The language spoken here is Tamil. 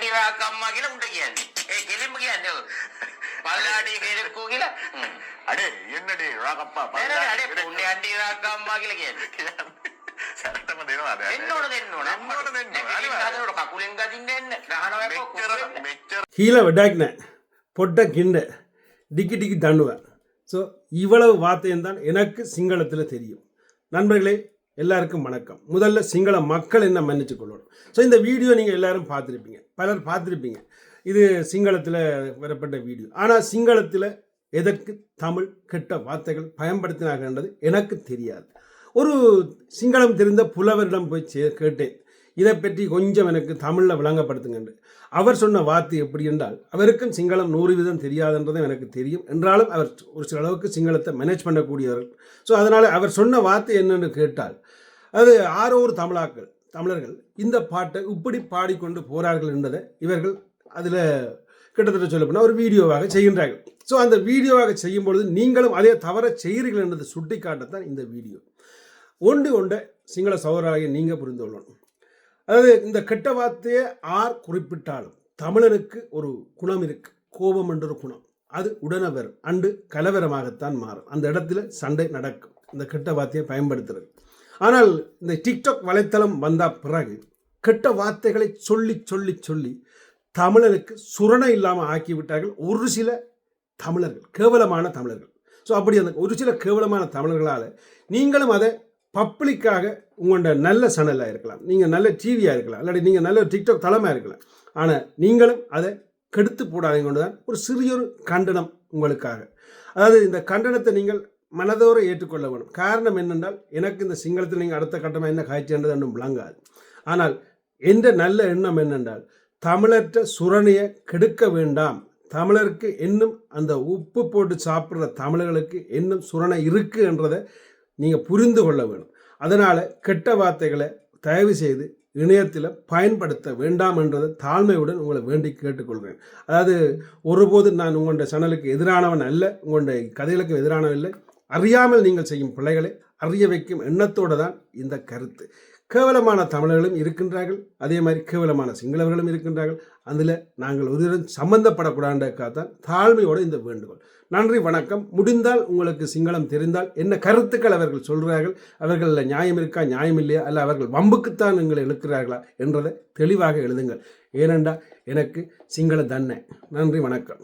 අන්ඩිරාක අම්මා කියලා උන්ට කියන්නේ. ඒ කෙලින්ම කියන්නේ. ඔව්. පල්ලාඩි කෙරෙක්කෝ කියලා. හ්ම්. அடே என்னடி ராகப்பா නෑ නෑ අඩේ පුන්නේ අන්ඩිරාක අම්මා කියලා කියන්නේ. සැරටම දෙනවාද දෙන්න ඕන දෙන්න ඕන. දෙන්න ඕන දෙන්න ඕන. නැගිටින්න අනිවාර්යෙන්. හදනකොට කකුලෙන් ගදින්න එන්න. ගහනවා එක්ක මෙච්චර කුකුලෙන්. මෙච්චර கீழே விடாக்கின பொட்ட கிண்ட டிக்கி டிக்கி தண்டுவேன் ஸோ இவ்வளவு வார்த்தையும் தான் எனக்கு சிங்களத்தில் தெரியும் நண்பர்களே எல்லாருக்கும் வணக்கம். முதல்ல சிங்கள மக்கள் என்ன மன்னிச்சு கொள்ளணும். ஸோ இந்த வீடியோ நீங்கள் எல்லாரும் பார்த்துருப்பீங்க. பலர் பார்த்துருப்பீங்க. இது சிங்களத்தில் வரப்பட்ட வீடியோ. ஆனால் சிங்களத்தில் எதற்கு தமிழ் கெட்ட வார்த்தைகள் பயன்படுத்தினார்கள் என்றது எனக்கு தெரியாது. ஒரு சிங்களம் தெரிந்த புலவரிடம் போய் சே கேட்டேன். இதை பற்றி கொஞ்சம் எனக்கு தமிழில் விளங்கப்படுத்துங்கன்று அவர் சொன்ன வார்த்தை எப்படி என்றால் அவருக்கும் சிங்களம் நூறு வீதம் தெரியாதுன்றதும் எனக்கு தெரியும். என்றாலும் அவர் ஒரு சில அளவுக்கு சிங்களத்தை மேனேஜ் பண்ணக்கூடியவர்கள். ஸோ அதனால் அவர் சொன்ன வார்த்தை என்னென்னு கேட்டால் அது ஆரோர் தமிழாக்கள் தமிழர்கள் இந்த பாட்டை இப்படி பாடிக்கொண்டு போகிறார்கள் என்பதை இவர்கள் அதில் கிட்டத்தட்ட சொல்லப்போனால் ஒரு வீடியோவாக செய்கின்றார்கள். ஸோ அந்த வீடியோவாக செய்யும் பொழுது நீங்களும் அதே தவற செய்கிறீர்கள் என்பதை சுட்டிக்காட்டத்தான் இந்த வீடியோ. ஒன்று ஒன்றை சிங்கள சௌராகிய நீங்கள் புரிந்து கொள்ளணும். அதாவது இந்த கெட்ட வார்த்தையை ஆர் குறிப்பிட்டாலும் தமிழனுக்கு ஒரு குணம் இருக்கு. கோபம் என்ற குணம். அது உடனே வரும் அண்டு கலவரமாகத்தான் மாறும். அந்த இடத்துல சண்டை நடக்கும். இந்த கெட்ட வார்த்தையை பயன்படுத்துறது. ஆனால் இந்த டிக்டாக் வலைத்தளம் வந்த பிறகு கெட்ட வார்த்தைகளை சொல்லி சொல்லி சொல்லி தமிழனுக்கு சுரணை இல்லாமல் ஆக்கி விட்டார்கள் ஒரு சில தமிழர்கள். கேவலமான தமிழர்கள். ஸோ அப்படி அந்த ஒரு சில கேவலமான தமிழர்களால் நீங்களும் அதை பப்ளிக்காக உங்களோட நல்ல சேனலாக இருக்கலாம். நீங்கள் நல்ல டிவியாக இருக்கலாம். இல்லாட்டி நீங்கள் நல்ல டிக்டாக் தளமாக இருக்கலாம். ஆனால் நீங்களும் அதை கெடுத்து போடாதீங்க கொண்டு தான் ஒரு சிறியொரு கண்டனம் உங்களுக்காக. அதாவது இந்த கண்டனத்தை நீங்கள் மனதோர ஏற்றுக்கொள்ள வேண்டும் காரணம் என்னென்றால் எனக்கு இந்த சிங்களத்தில் நீங்கள் அடுத்த கட்டமாக என்ன காய்ச்சின்றது ஒன்றும் விளங்காது. ஆனால் எந்த நல்ல எண்ணம் என்னென்றால் தமிழற்ற சுரணையை கெடுக்க வேண்டாம். தமிழருக்கு இன்னும் அந்த உப்பு போட்டு சாப்பிட்ற தமிழர்களுக்கு இன்னும் சுரணை இருக்குது என்றதை நீங்கள் புரிந்து கொள்ள வேணும். அதனால் கெட்ட வார்த்தைகளை தயவு செய்து இணையத்தில் பயன்படுத்த வேண்டாம் என்றதை தாழ்மையுடன் உங்களை வேண்டி கேட்டுக்கொள்கிறேன். அதாவது ஒருபோது நான் உங்களுடைய சேனலுக்கு எதிரானவன் அல்ல உங்களுடைய கதைகளுக்கு எதிரானவன் இல்லை. அறியாமல் நீங்கள் செய்யும் பிள்ளைகளை அறிய வைக்கும் எண்ணத்தோடு தான் இந்த கருத்து. கேவலமான தமிழர்களும் இருக்கின்றார்கள். அதே மாதிரி கேவலமான சிங்களவர்களும் இருக்கின்றார்கள். அதில் நாங்கள் ஒருவரும் சம்பந்தப்படக்கூடாதுக்காகத்தான் தாழ்மையோடு இந்த வேண்டுகோள். நன்றி வணக்கம். முடிந்தால் உங்களுக்கு சிங்களம் தெரிந்தால் என்ன கருத்துக்கள் அவர்கள் சொல்கிறார்கள்? அவர்களில் நியாயம் இருக்கா நியாயம் இல்லையா? அல்ல அவர்கள் வம்புக்குத்தான் எங்களை இழுக்கிறார்களா என்றதை தெளிவாக எழுதுங்கள். ஏனென்றால் எனக்கு சிங்கள தன்னை. நன்றி வணக்கம்.